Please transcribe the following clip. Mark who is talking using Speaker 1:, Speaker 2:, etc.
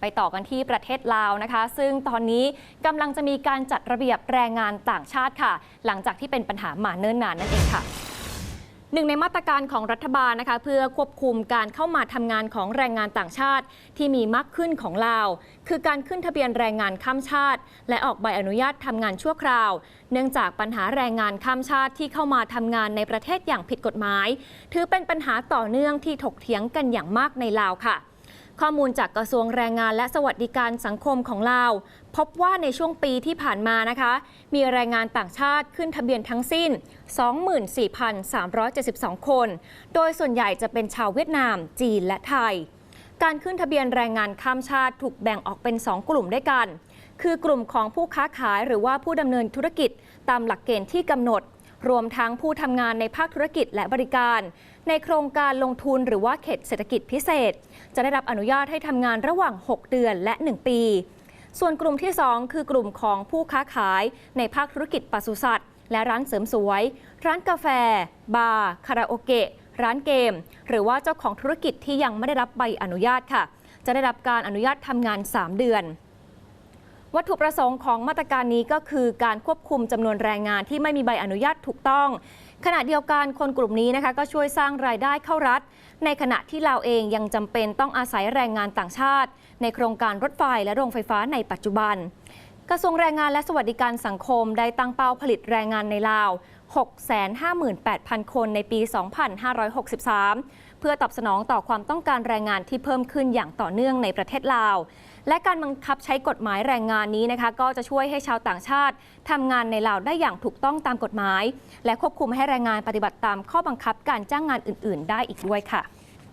Speaker 1: ไปต่อกันที่ประเทศลาวนะคะ ซึ่งตอนนี้กำลังจะมีการจัดระเบียบแรงงานต่างชาติค่ะ หลังจากที่เป็นปัญหามาเนิ่นนานนั่นเองค่ะหนึ่งในมาตรการของรัฐบาลนะคะเพื่อควบคุมการเข้ามาทำงานของแรงงานต่างชาติ ที่มีมากขึ้นของลาว คือการขึ้นทะเบียนแรงงานข้ามชาติ และออกใบอนุญาตทำงานชั่วคราว เนื่องจากปัญหาแรงงานข้ามชาติที่เข้ามาทำงานในประเทศอย่างผิดกฎหมาย ถือเป็นปัญหาต่อเนื่องที่ถกเถียงกันอย่างมากในลาวค่ะ ข้อมูลจากกระทรวงแรงงานและสวัสดิการสังคมของลาว พบว่าในช่วงปีที่ผ่านมานะคะ มีแรงงานต่างชาติขึ้นทะเบียนทั้งสิ้น 24,372 คน โดยส่วนใหญ่จะเป็นชาวเวียดนาม จีนและไทย การขึ้นทะเบียนแรงงานข้ามชาติถูกแบ่งออกเป็น 2 กลุ่มด้วยกัน คือกลุ่มของผู้ค้าขายหรือว่าผู้ดำเนินธุรกิจตามหลักเกณฑ์ที่กำหนด รวมทั้งผู้ทำงานในภาคธุรกิจและบริการ ในโครงการลงทุนหรือว่าเขตเศรษฐกิจพิเศษ จะได้รับอนุญาตให้ทำงานระหว่าง 6 เดือนและ 1 ปี ส่วนกลุ่มที่ 2 คือกลุ่มของผู้ค้าขาย ในภาคธุรกิจปศุสัตว์และร้านเสริมสวย ร้านกาแฟ บาร์ คาราโอเกะ ร้านเกม หรือว่าเจ้าของธุรกิจที่ยังไม่ได้รับใบอนุญาตค่ะ จะได้รับการอนุญาตทำงาน 3 เดือน วัตถุประสงค์ของมาตรการนี้ก็คือการควบคุมจำนวนแรงงานที่ไม่มีใบอนุญาตถูกต้อง ขณะเดียวกันคนกลุ่มนี้นะคะก็ช่วยสร้างรายได้เข้ารัฐ ในขณะที่เราเองยังจำเป็นต้องอาศัยแรงงานต่างชาติ ในโครงการรถไฟและโรงไฟฟ้าในปัจจุบัน กระทรวงแรงงานและสวัสดิการสังคมได้ตั้งเป้าผลิตแรงงานในลาว 658,000 คนในปี 2563 เพื่อตอบสนองต่อความต้องการแรงงานที่เพิ่มขึ้นอย่างต่อเนื่องในประเทศลาว และการบังคับใช้กฎหมายแรงงานนี้นะคะ ก็จะช่วยให้ชาวต่างชาติทำงานในลาวได้อย่างถูกต้องตามกฎหมาย และควบคุมให้แรงงานปฏิบัติตามข้อบังคับการจ้างงานอื่น ๆ ได้อีกด้วยค่ะ